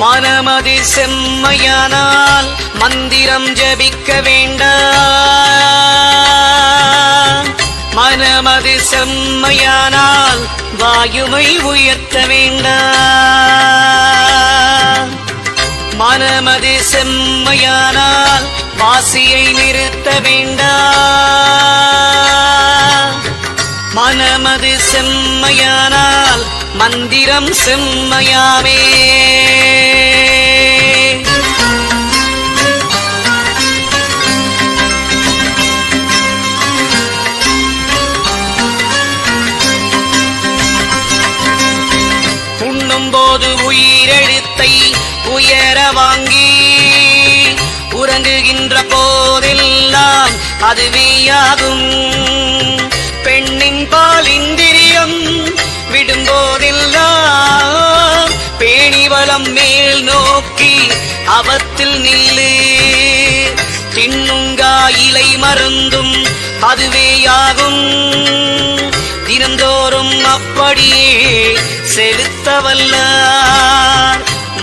மனமதி செம்மையானால் மந்திரம் ஜபிக்க வேண்டாம். மனமதி செம்மையானால் வாயுமை உயர்த்த வேண்டாம். மனமதி செம்மையானால் வாசியை நிறுத்த வேண்டாம். மனமது செம்மையானால் மந்திரம் செம்மையாமே. அதுவேயாகும். பெண்ணின் பால் இந்திரியம் விடும்போதெல்லாம் பேணிவளம் மேல் நோக்கி அவத்தில் நில்லு. தின்னுங்கா இலை மருந்தும் அதுவேயாகும். தினந்தோறும் அப்படியே செலுத்தவல்ல.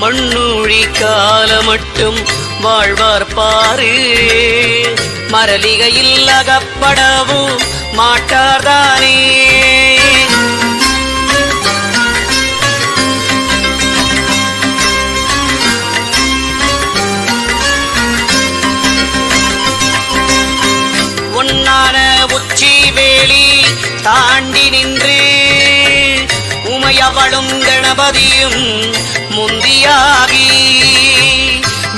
மண்ணூழி கால மட்டும் வாழ்வார் பாரு. மரலிகையில் அகப்படவும் மாட்டார்தானே உன்னான உச்சி வேலி தாண்டி நின்று உமையவளும் கணபதியும் முந்தியாகி.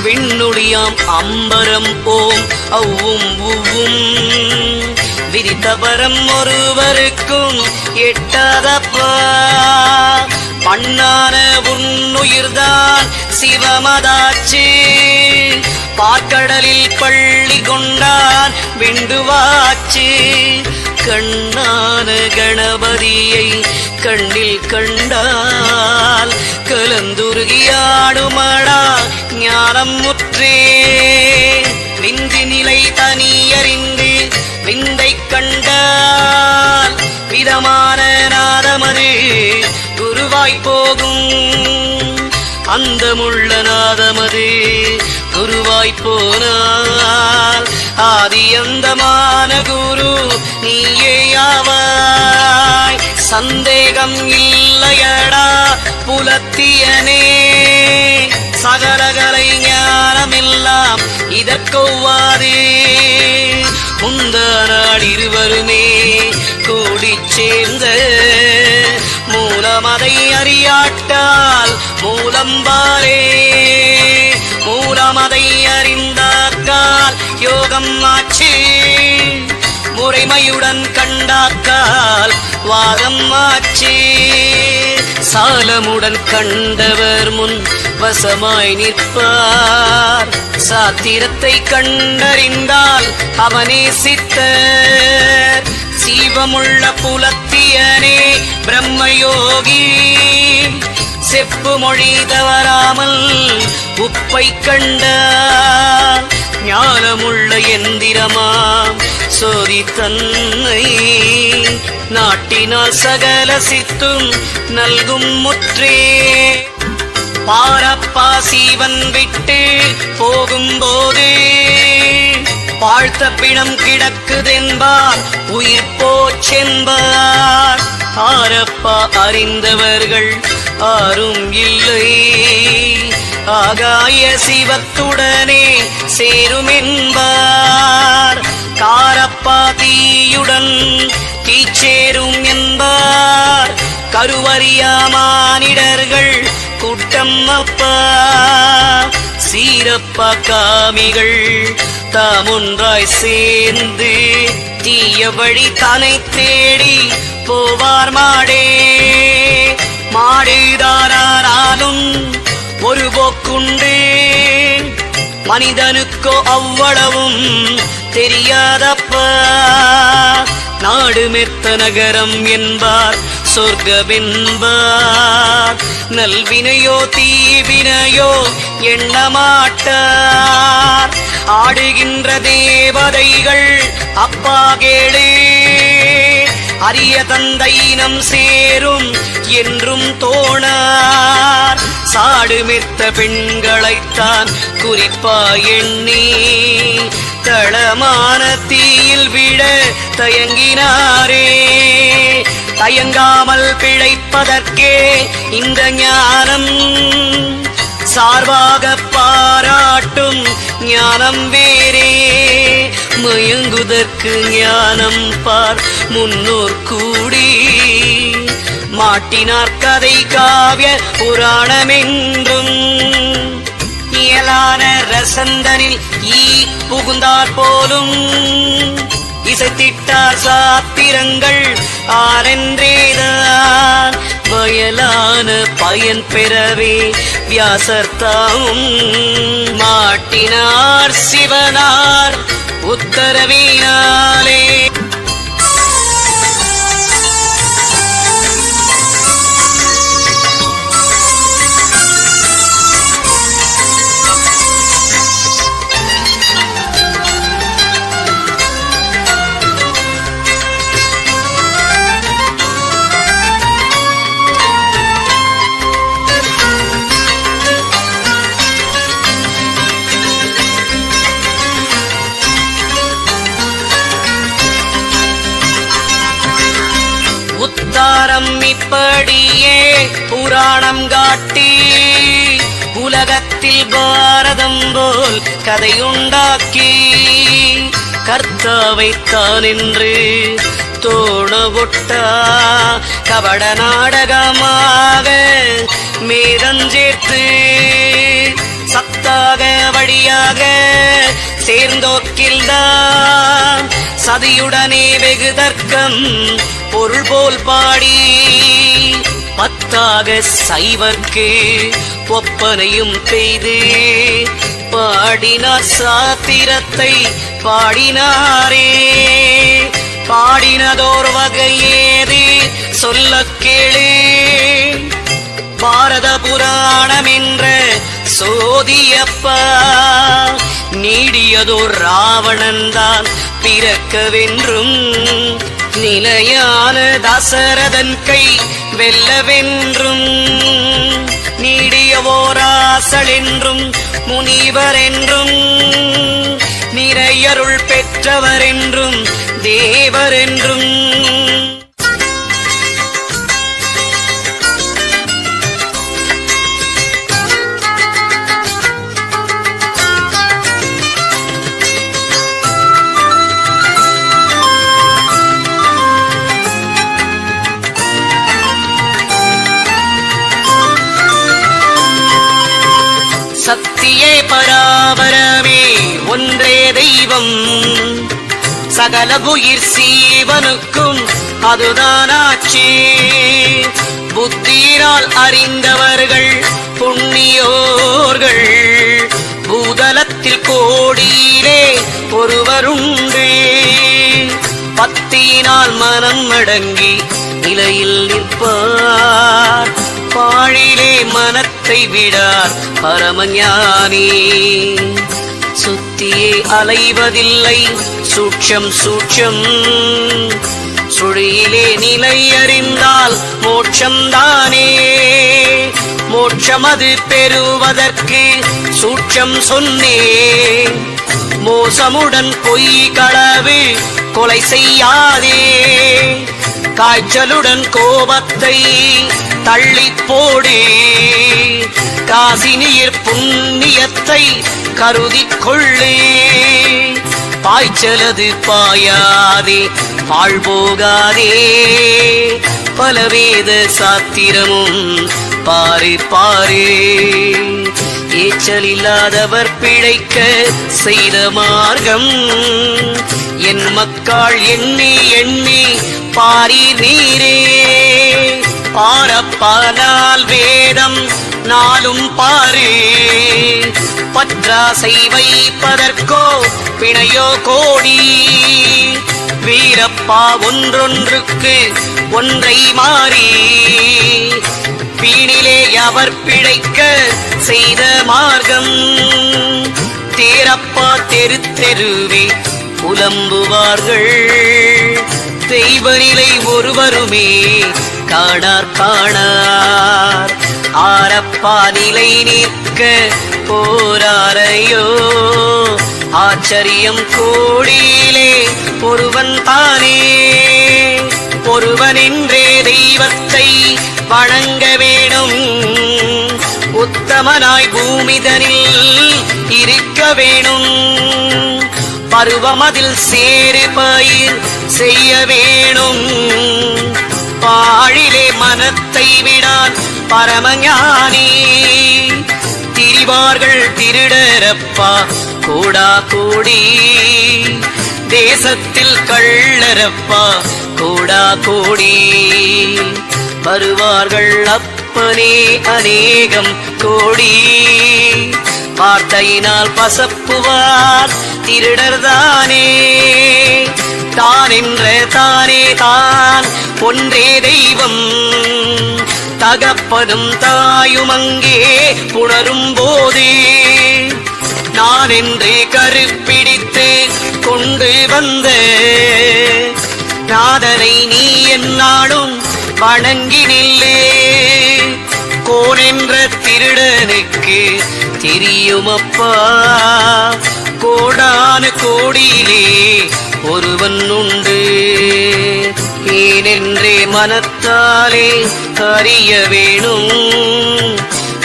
விண்ணுடியாம் அம்பரம் ஓம் அவ்வும் உவ்வும். விரித்தபரம் ஒருவருக்கும் எட்டாதப்பா. மண்ணான உன்னுயிர்தான் சிவமதாச்சு. பாக்கடலில் பள்ளி கொண்டான் வெண்டுவாச்சு. கண்ணான கணபதியை கண்ணில் கண்டால் கலந்துருகியாடுமடா ஞானம் முற்றே. விந்தி நிலை தனியறிந்து விந்தை கண்டால் விதமா குருவாய் போகும். அந்தமுள்ள நாதமது குருவாய் போனால். ஆதி அந்தமான குரு நீயேயாவாய் சந்தேகம் இல்லையடா புலத்தியனே. சகலகலை ஞானமெல்லாம் இதற்கொவ்வாதே. முந்த நாள் இருவருமே கூடிச் சேர்ந்த மூலமதை அறியாட்டால் மூலம்பாரே மூலமதை அறிந்தாக்கால் யோகம் ஆச்சு. முறைமையுடன் கண்டாக்கால் வாதம் ஆச்சு. சாலமுடன் கண்டவர் முன் வசமாய் நிற்பார். சாத்திரத்தை கண்டறிந்தால் அவனே சித்தர். சீவமுள்ள புலத்தியனே பிரம்மயோகி. செப்பு மொழி தவறாமல் உப்பை கண்ட ஞானமுள்ள எந்திரமாம் சோதி தன்னை நாட்டினால் சகல சித்தும் நல்கும் முற்றே. பாரப்பா சீவன் விட்டு போகும்போதே வாழ்த்த பிணம் கிடக்குதென்பார். உயிர் போச்சென்பார். ஆரப்பா அறிந்தவர்கள் ஆரும் இல்லை. ஆகாய சிவத்துடனே சேருமென்பார். காரப்பா தீயுடன் தீச்சேரும் என்பார். கருவறியா மானிடர்கள் கூட்டம் அப்பா. சீரப்பா காமிகள் தாமொன்றாய் சேர்ந்து தீய வழி தனை தேடி போவார் மாடே. மாடேதாராலும் ஒரு போக்குண்டு. மனிதனுக்கோ அவ்வளவும் தெரியாதப்பா. நாடு மெத்த நகரம் என்பார் சொர்க்கமென்பார். நல்வினையோ தீவினையோ எண்ணமாட்டார். ஆடுகின்ற தேவதைகள் அப்பா கேளே. அரிய தந்தையினம் சேரும் என்றும் தோணார். சாடுமித்த பெண்களைத்தான் குறிப்பா எண்ணி தளமான தீயில் விட தயங்கினாரே. தயங்காமல் பிழைப்பதற்கே இந்த ஞானம் சார்பாக பாராட்டும் ஞானம் வேறே. மயங்குதற்கு ஞானம் பார் முன்னோர் கூடி. மாட்டினார் கதை காவிய புராணமென்றும். இயலான ரசந்தனில் ஈ புகுந்தார் போலும். இசைத்திட்டார் சாத்திரங்கள் ஆரென்றேதான். வயலான பயன் பெறவே வியாசர்த்தாவும் மாட்டினார் சிவனார். உத்தரவினாலே உத்தாரம் இப்படியே புராணம் காட்டி உலகத்தில் பாரதம் போல் கதையுண்டாக்கி கர்த்தாவைத்தான் என்று தோணவுட்டா கபட நாடகமாக மேதஞ்சேர்த்து சத்தாக வழியாக சேர்ந்தோக்கில்தான் சதியுடனே வெகு தர்க்கம் பொருள் போல் பாடி பத்தாக சைவர்க்கு ஒப்பனையும் பெய்து பாடினார் சாத்திரத்தை பாடினாரே. பாடினதோர் வகையேது சொல்ல கேளு. பாரத புராணம் என்ற சோதியப்பா நீடியதோர் ராவணன்தான் பிறக்கவென்றும் நிலையான தசரதன் கை வெல்லவென்றும் நீடியவோராசல் என்றும் முனிவர் என்றும் நிறையருள் பெற்றவர் என்றும் பராபரமே ஒன்றே தெய்வம். சகல உயிர் சீவனுக்கும் அதுதானாச்சே. புத்தியினால் அறிந்தவர்கள் புண்ணியோர்கள். பூதலத்தில் கோடியிலே ஒருவருண்டு. பத்தியினால் மனம் அடங்கி நிலையில் நிற்பார். பாழிலே மனத்தை விடார் பரமஞானி. சுத்தியே அலைவதில்லை சூட்சம் சூட்சம். சுழியிலே நிலை அறிந்தால் மோட்சம்தானே. மோட்சம் அது பெறுவதற்கு சூட்சம் சொன்னே. மோசமுடன் பொய் களவு கொலை செய்யாதே. காய்ச்சலுடன் கோபத்தை தள்ளி போடு. காசினியர் புண்ணியத்தை கருதி கொள்ளு. பாய்ச்சலது பாயாதே பாழ் போகாதே. பலவேத சாத்திரமும் பாரு பாரு. ஏச்சல் இல்லாதவர் பிழைக்க செய்த மார்க்கம். என் மக்காள் எண்ணி எண்ணி பாரி நீரே பாரப்பானால் வேதம் நாளும் பாரு. பற்றாசை வைப்பதற்கோ பிணையோ கோடி. வீரப்பா ஒன்றொன்றுக்கு ஒன்றை மாறி. வீணிலே அவர் பிழைக்க செய்த மார்க்கம். தேரப்பா தெரு தெருவே புலம்புவார்கள். தெய்வ ஒருவருமே காணார் காணார். ஆரப்பா நிலை நிற்க போராரையோ. ஆச்சரியம் கோடியிலே ஒருவன் தானே. ஒருவனின்றே தெய்வத்தை வணங்க வேணும் உத்தமனாய் பூமிதனில் இருக்க வேணும் பருவமதில் சேரு பயிர் செய்ய வேணும். பாழிலே மனத்தை விடான் பரமஞானி. திரிவார்கள் திருடரப்பா கூடா கூடி. தேசத்தில் கள்ளரப்பா கூடா கூடி. வருவார்கள் அப்பனே அநேகம் கோடி. வார்த்தையினால் பசப்புவார் திருடர்தானே தான் என்ற தானே தான் ஒன்றே தெய்வம். தகப்பதும் தாயும் அங்கே புணரும் போது. நான் என்றே கருப்பிடித்து கொண்டு வந்த நாதனை நீ என்னாலும் வணங்கி நில்லே கோன் திருடனுக்கு தெரியுமப்பா. கோடான கோடியிலே ஒருவன் உண்டு. ஏனென்றே மனத்தாலே அறிய வேணும்.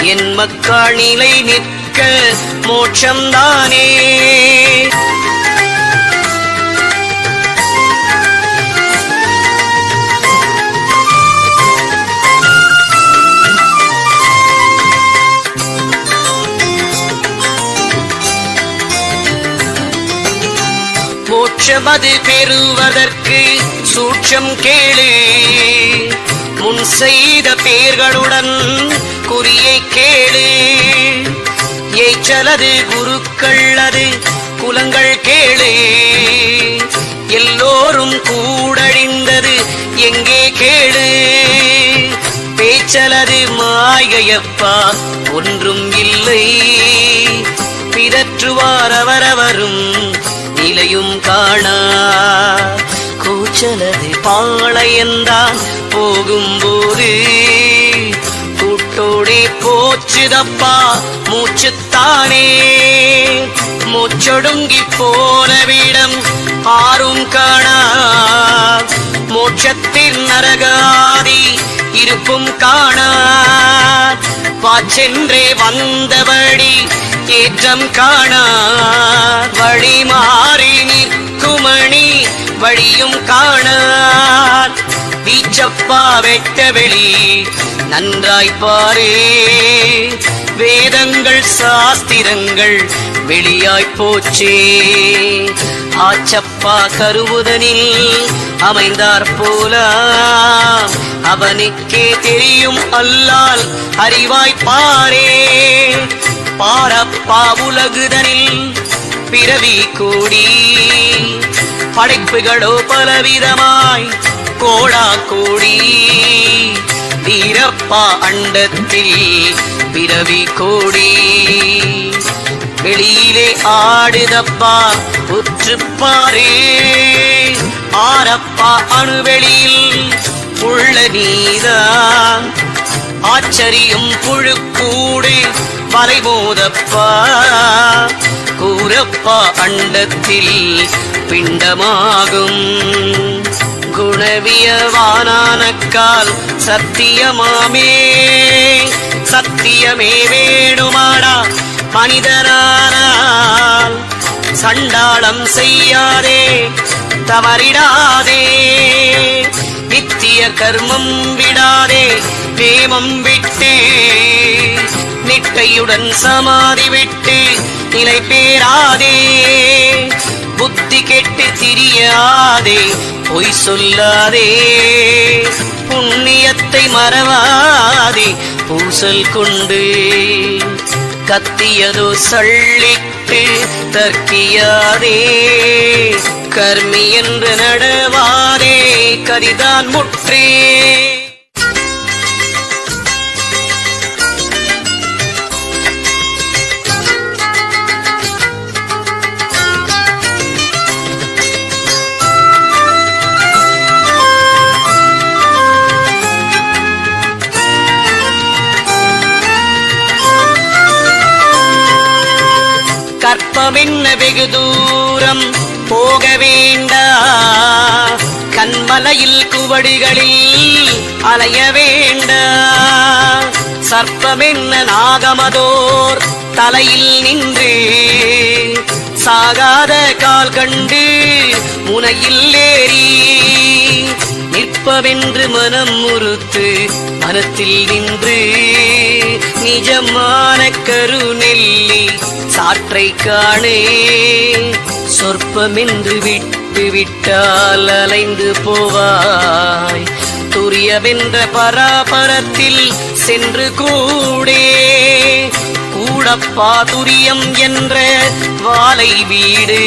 என் மக்கள் நிலை நிற்க மோட்சம்தானே. மோட்சமது பெறுவதற்கு சூட்சம் கேளு. முன் செய்த பேர்களுடன் குறியை கேளு. ஏச்சலது குருக்கள் அது குலங்கள் கேளு. எல்லோரும் கூடழிந்தது எங்கே கேளு. பேச்சலது மாயையப்பா ஒன்றும் இல்லை. பிதற்றுவார் அவரவரும் நிலையும் காணா. கூச்சலது பாளையந்தான் போகும்போது கூட்டோடே போச்சுதப்பா மூச்சுத்தானே. மூச்சொடுங்கி போனவிடம் ஆறும் காணா. மோட்சத்தின் நரகாதி இருக்கும் காணார். பாச்சென்றே வந்தபடி ஏற்றம் காணார். வழி மாறி நிற்குமணி வழியும் காணார். வீச்சப்பா வெட்ட வெளி நன்றாய் பாரே. வேதங்கள் சாஸ்திரங்கள் வெளியாய் போச்சே. ஆச்சப்பா கருவுதனில் அமைந்தார் போல அவனுக்கே தெரியும் அல்லால் அறிவாய் பாரே. பாரப்பா உலகுதனில் பிறவி கூடி படைப்புகளோ பலவிதமாய் கோடா கோடி வீரப்பா அண்டத்தில் பிறவி கோடி. வெளியிலே ஆடுதப்பா உற்றுப்பாரே. ஆரப்பா அணுவெளியில் உள்ள நீதான். ஆச்சரியம் புழுக்கூடு வலைமோதப்பா கூறப்பா அண்டத்தில் பிண்டமாகும். குணவியவானானக்கால் சத்தியமாமே சத்தியமே வேணுமாடா மனிதனானால். சண்டாளம் செய்யாதே தவறிடாதே நித்திய கர்மம் விடாதே நேமம் விட்டே நிட்டையுடன் சமாதி விட்டு நிலை பேராதே புத்தி கெட்டு திரியாதே பொய் சொல்லாதே. புண்ணியத்தை மறவாதே பூசல் கொண்டு கத்தியதோ சள்ளிட்டு தற்கியாதே கர்மி என்று நடவாதே கதிதான் முற்றே. கற்பமென்ன வெகு தூரம் போக வேண்டா. கண்மலையில் குவடிகளில் அலைய வேண்டா. சர்ப்பமென்ன நாகமதோர் தலையில் நின்றே. சாகாத கால் கண்டு முனையில் ஏறி. நிற்பவென்று மனம் முறுத்து மனத்தில் நின்று நிஜமான கருநெல்லி சாற்றை காணே. சொற்பமென்று விட்டு விட்டால் அலைந்து போவாய். துரியவென்ற பராபரத்தில் சென்று கூடே. கூடப்பா துரியம் என்ற வாழை வீடு.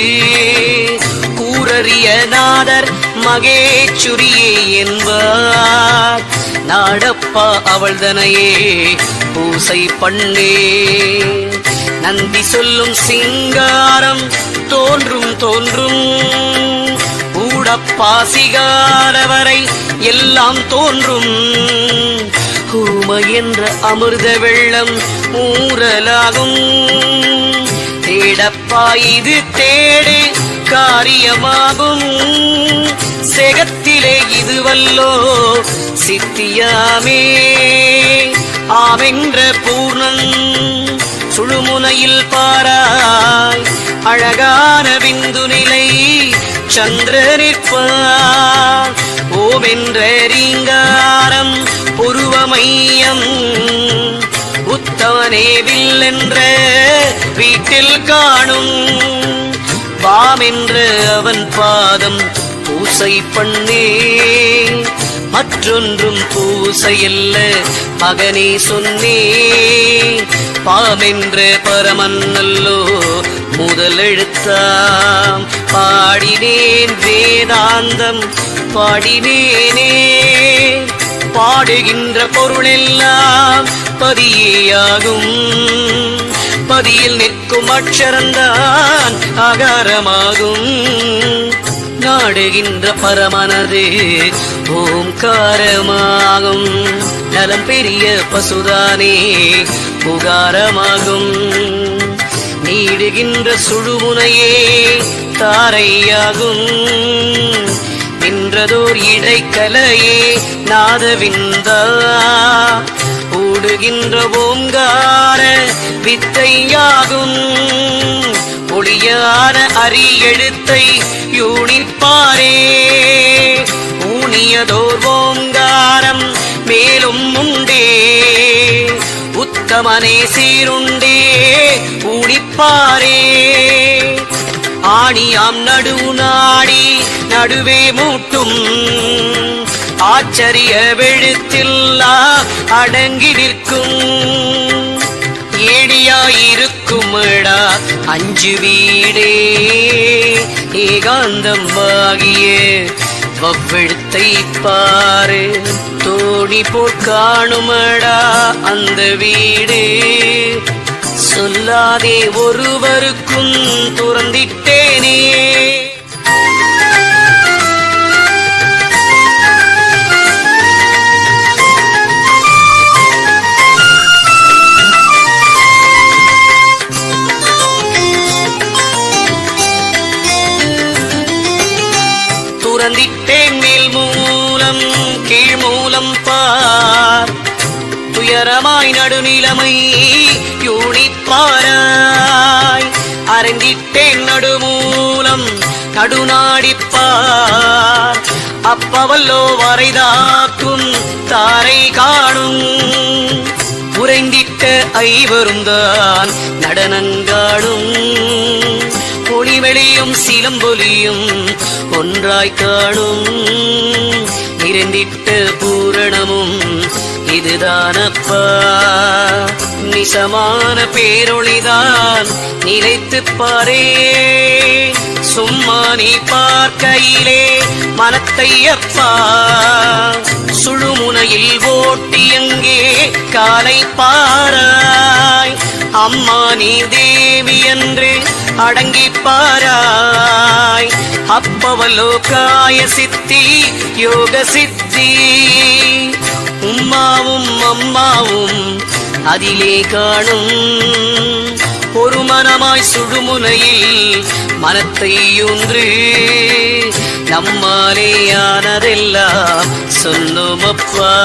கூரறிய நாதர் மகேச்சுரியே என்பார். நாடப்பா அவள்தனையே பூசை பண்ணே. நந்தி சொல்லும் சிங்காரம் தோன்றும் தோன்றும். ஊடப்பாசிகாரவரை எல்லாம் தோன்றும். ஊம என்ற அமிர்த வெள்ளம் ஊரலாகும் தேடப்பா இது தேடு காரியமாகும். செகத்திலே இதுவல்லோ சித்தியாமே. ஆமென்ற பூர்ணன் சுழுமுனையில் பாராய். அழகான விந்து நிலை சந்திரனிற்பார் ஓவென்ற ரீங்காரம் புருவமையம் உத்தவனே வில்லென்ற வீட்டில் காணும். வாமென்று அவன் பாதம் பூசை பண்ணே. மற்றொன்றும் பூசையல்ல மகனே சொன்னே. பாமென்ற பரமன் அல்லோ முதலெழுத்தாம். பாடினேன் வேதாந்தம் பாடினேனே. பாடுகின்ற பொருளெல்லாம் பதியாகும் பதியில் நிற்கும் அக்ஷரந்தான் ஆகாரமாகும். நாடுகின்ற பரமனது ஓம்காரமாகும். நலம் பெரிய பசுதானே புகாரமாகும். நீடுகின்ற சுழுமுனையே தாரையாகும். நின்றதோர் இடைக்கலையே நாதவிந்தா. ஊடுகின்ற ஓங்கார வித்தையாகும். ஒளியான அரி எழுத்தை யூனிப்பாரே. ஊனியதோர் ஓங்காரம் மேலும் உண்டே. உத்தமனே சீருண்டே ஊனிப்பாரே. ஆணியாம் நடுவு நாடி நடுவே மூட்டும். ஆச்சரிய வெழுத்தில்லா அடங்கி நிற்கும். ஏடியாயிருக்குமடா அஞ்சு வீடே. ஏகாந்தம் ஆகிய வவ்வெழுத்தை பாரு தோணி போல் காணுமடா அந்த வீடு. சொல்லாதே ஒருவருக்கும் துறந்திட்டேனே. துறந்திட்டேன் மேல் மூலம் கீழ் மூலம் பார். துயரமாய் நடுநிலைமை பாராய். அறிந்திட்டேன் நடுமூலம் நடுநாடிப்பார். அப்பவல்லோ வரைதாக்கும் தாரை காணும். உறைந்திட்ட ஐவரும் தான் நடனங்காடும் ஒளிவெளியும் சிலம்பொலியும் ஒன்றாய் காணும். இருந்திட்டு பூரணமும் இதுதானப்பா. நிசமான பேரொளிதான் நிலைத்து பாரே. சும்மா நீ பார்க்கையிலே மனத்தை அப்பா சுழுமுனையில் ஓட்டி அங்கே காலை பாராய். அம்மா நீ தேவி என்று அடங்கி பாராய் அப்பவலோ சித்தி யோக சித்தி. உம்மாவும் அம்மாவும் அதிலே காணும். ஒரு மனமாய் சுடுமுனையில் மனத்தை ஒன்று நம்மாலேயானதெல்லாம் சொல்லுமப்பா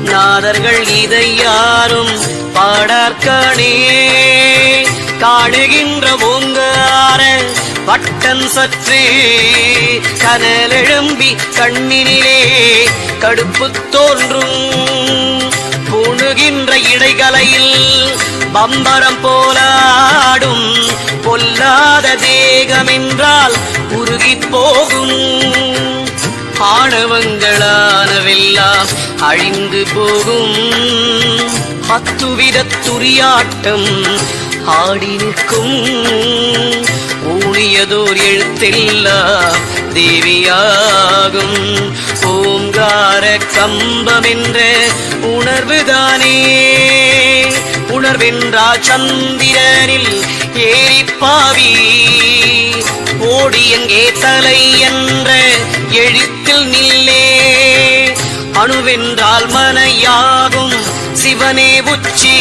நாதர்கள் இதை யாரும் பாடார்கானே காணுகின்ற ஓங்கார வட்டம் சற்று கனலெழும்பி கண்ணினிலே கடுப்பு தோன்றும். பூணுகின்ற இடைகலையில் பம்பரம் போலாடும். பொல்லாத தேகமென்றால் உருகி போகும். ஆணவங்களானவெல்லாம் அழிந்து போகும். பத்துவித துரியாட்டம் ஆடி நிற்கும். ஊழியதோர் எழுத்தெல்லாம் தேவியாகும். ஓங்கார கம்பம் என்ற உணர்வுதானே. உணர்வென்றா சந்திரனில் ஏறிப்பாவி ஓடி எங்கே தலை என்ற எழுத்தில் நில்லே. அணுவென்றால் மனையாகும். சிவனே உச்சி.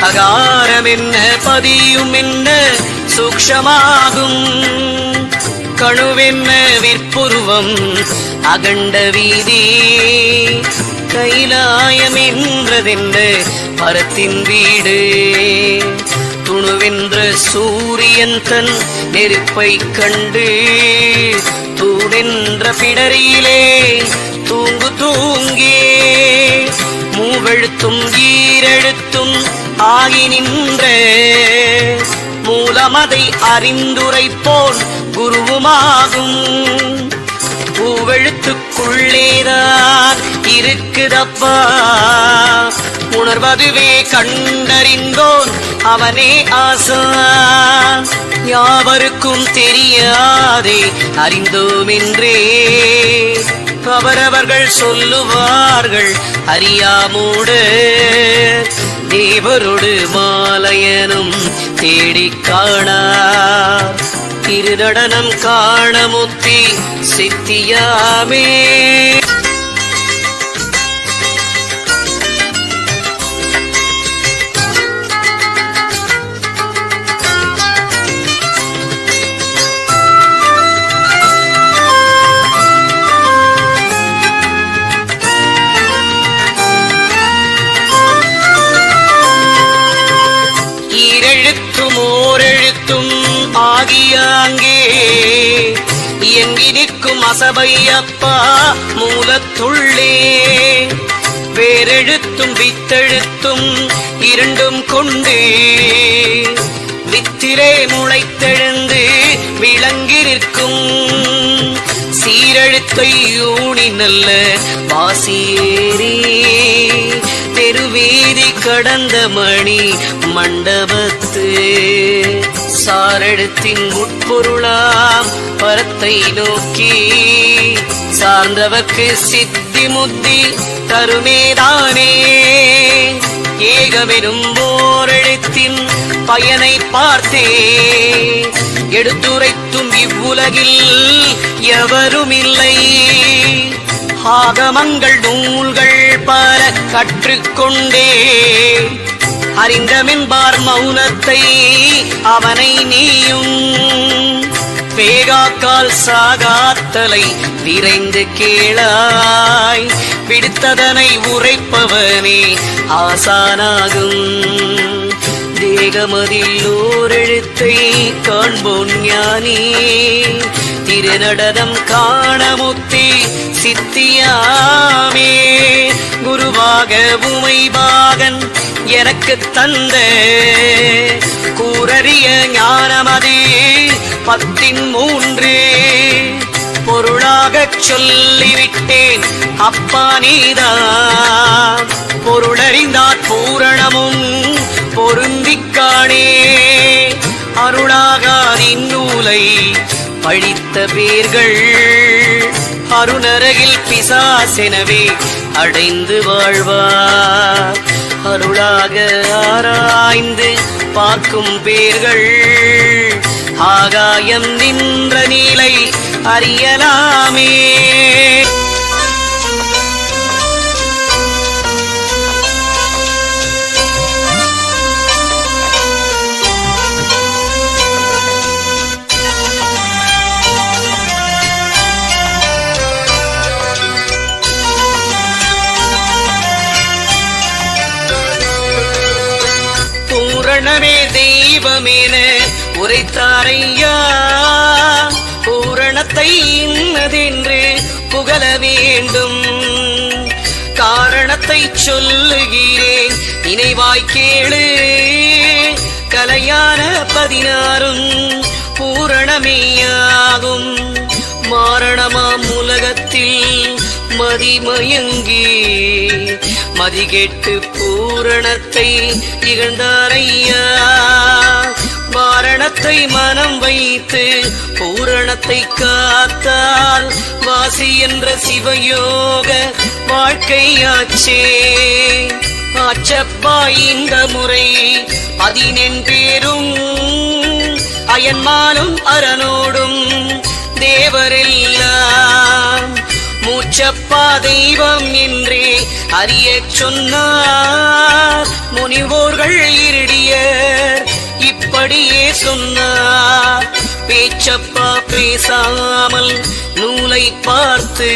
அகாரம் என்ன பதியும் என்ன சூக்ஷமாகும். கணுவென்ன விற்புருவம் அகண்ட வீதி. கைலாயம் என்றதென்ன மரத்தின் வீடு. துணுவென்ற சூரியன் தன் நெருப்பை கண்டு தூணென்ற பிடரியிலே தூங்கு தூங்கே மூவெழுத்தும் ஈரெழுத்தும் ஆகி நின்ற மூலமதை அறிந்துரைப்போன் குருவுமாகும். பூவெழுத்துக்குள்ளேதான் இருக்குதப்பா. உணர்வதுவே கண்டறிந்தோன் அவனே ஆசான் யாவருக்கும் தெரியாதே அறிந்தோமென்றே. அவரவர்கள் சொல்லுவார்கள் அறியாமூடு தேவரோடு மாலையனும் தேடி காணா திருநடனம் காண முத்தி சித்தியாமே. ஆகியாங்கே எங்கி நிற்கும் அசபையப்பா மூலத்துள்ளே. வேறெழுத்தும் வித்தெழுத்தும் இரண்டும் கொண்டு. வித்திலே முளைத்தெழுந்து விளங்கி நிற்கும். சீரழுத்தை ஊனி நல்ல வாசியேறி தெருவீதி கடந்த மணி மண்டபத்து. சாரெழுத்தின் உட்பொருளாம் பரத்தை நோக்கி. சார்ந்தவர்க்கு சித்தி முத்தி தருமேதானே. ஏகமெனும் ஓரெழுத்தின் பயனை பார்த்தே. எடுத்துரைத்தும் இவ்வுலகில் எவரும் இல்லை ஆகமங்கள் நூல்கள் பல கற்றுக்கொண்டே. அறிந்தமென்பார் மௌனத்தை அவனை நீயும். வேகாக்கால் சாகாத்தலை விரைந்து கேளாய். பிடித்ததனை உரைப்பவனே ஆசானாகும். தேகமதில் ஓரெழுத்தை காண்போன் ஞானி. திருநடனம் காணமுத்தி சித்தியாமே. குருவாக உமைபாகன் எனக்கு தந்த கூறறிய ஞானமதே பத்தின் மூன்று பொருளாகச் சொல்லிவிட்டேன். அப்பா நீதான். பொருளறிந்தாற் பூரணமும் பொருந்திக் காணே. அருளாகாதின் நூலை பழித்த பேர்கள் அருணரகில் பிசாசெனவே அடைந்து வாழ்வார். அருளாக ஆராய்ந்து பார்க்கும் பேர்கள். ஆகாயம் நின்ற நீலை அறியலாமே. தெய்வமேன உரைத்தாரையா? பூரணத்தை இன்னதென்று புகழ வேண்டும். காரணத்தை சொல்லுகிறேன் நினைவாய் கேளு. கலையான பதினாறும் பூரணமேயாகும். காரணமாம் உலகத்தில் மதிமயங்கி மதிகெட்டு பூரணத்தை இகழ்ந்தாரையா? வாரணத்தை மனம் வைத்து பூரணத்தை காத்தால் வாசி என்ற சிவயோக வாழ்க்கையாச்சே. ஆச்சப்பா இந்த முறை அதினென் பேரும் அயன்மானும் அரணோடும் தேவரெல்லாம். மூச்சப்பா தெய்வம் என்றே அறிய சொன்னார். முனிவோர்கள் இருடியர் இப்படியே சொன்னார். பேச்சப்பா பேசாமல் நூலை பார்த்து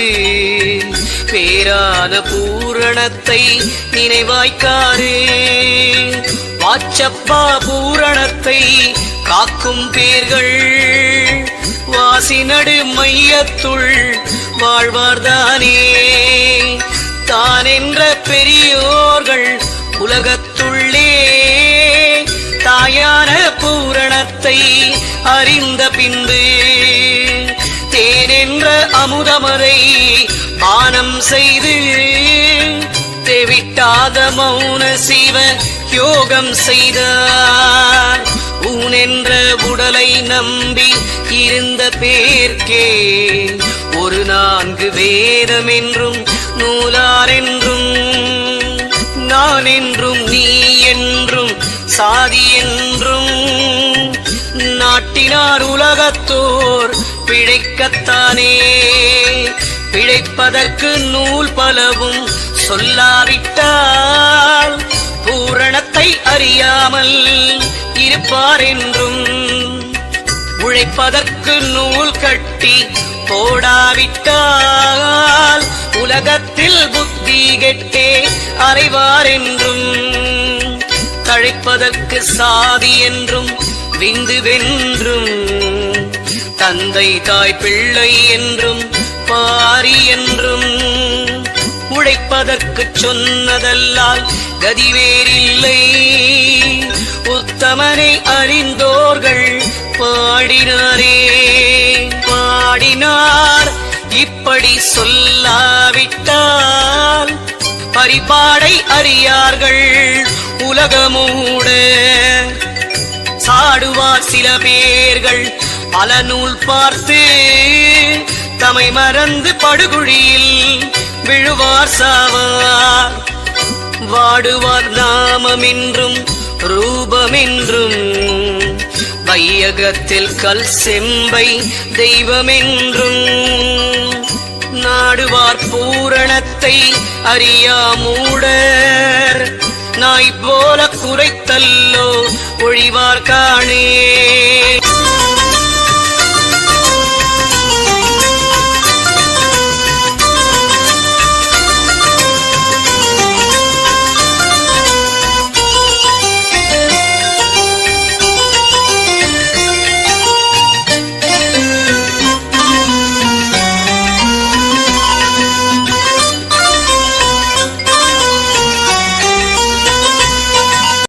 பேரான பூரணத்தை நினைவாய்க்காரே வாச்சப்பா பூரணத்தை காக்கும் பேர்கள் வாசி நடு மையத்துள் வாழ்வார்தானே. தான் என்ற பெரியோர்கள் உலகத்துள்ளே. தாயான பூரணத்தை அறிந்த பின்பு தேனென்ற அமுதமரை பானம் செய்து தெவிட்டாத மௌன சிவ யோகம் செய்தார். ஊனென்ற உடலை நம்பி இருந்த பேர்க்கே ஒரு நான்கு வேதம் என்றும் நூலார் என்றும் நான் என்றும் நீ என்றும் சாதி என்றும் நாட்டினார் உலகத்தோர் பிழைக்கத்தானே பிழைப்பதற்கு நூல் பலவும் சொல்லாவிட்டால் பூரணத்தை அறியாமல் இருப்பார் என்றும் உழைப்பதற்கு நூல் கட்டி போடாவிட்டால் உலகத்தில் புத்தி கெட்டே அறைவார் என்றும் தழைப்பதற்கு சாதி என்றும் விந்துவென்றும் தந்தை தாய் பிள்ளை என்றும் பாரி என்றும் உழைப்பதற்கு சொன்னதல்லால் கதிவேறில்லை. உத்தமனை அறிந்தோர்கள் பாடினாரே. பாடினார் இப்படி சொல்லாவிட்டால் பரிபாடை அறியார்கள் உலகமூட. சாடுவார் சில பேர்கள் பல நூல் பார்த்து தமை மறந்து படுகுழியில் விழுவார் சாவார். வாடுவார் நாமமென்றும் ரூபமென்றும். வையகத்தில் கல் செம்பை தெய்வமென்றும். நாடுவார் பூரணத்தை அறியா மூடர். நாய் போல குறைத்தல்லோ ஒழிவார் காணே.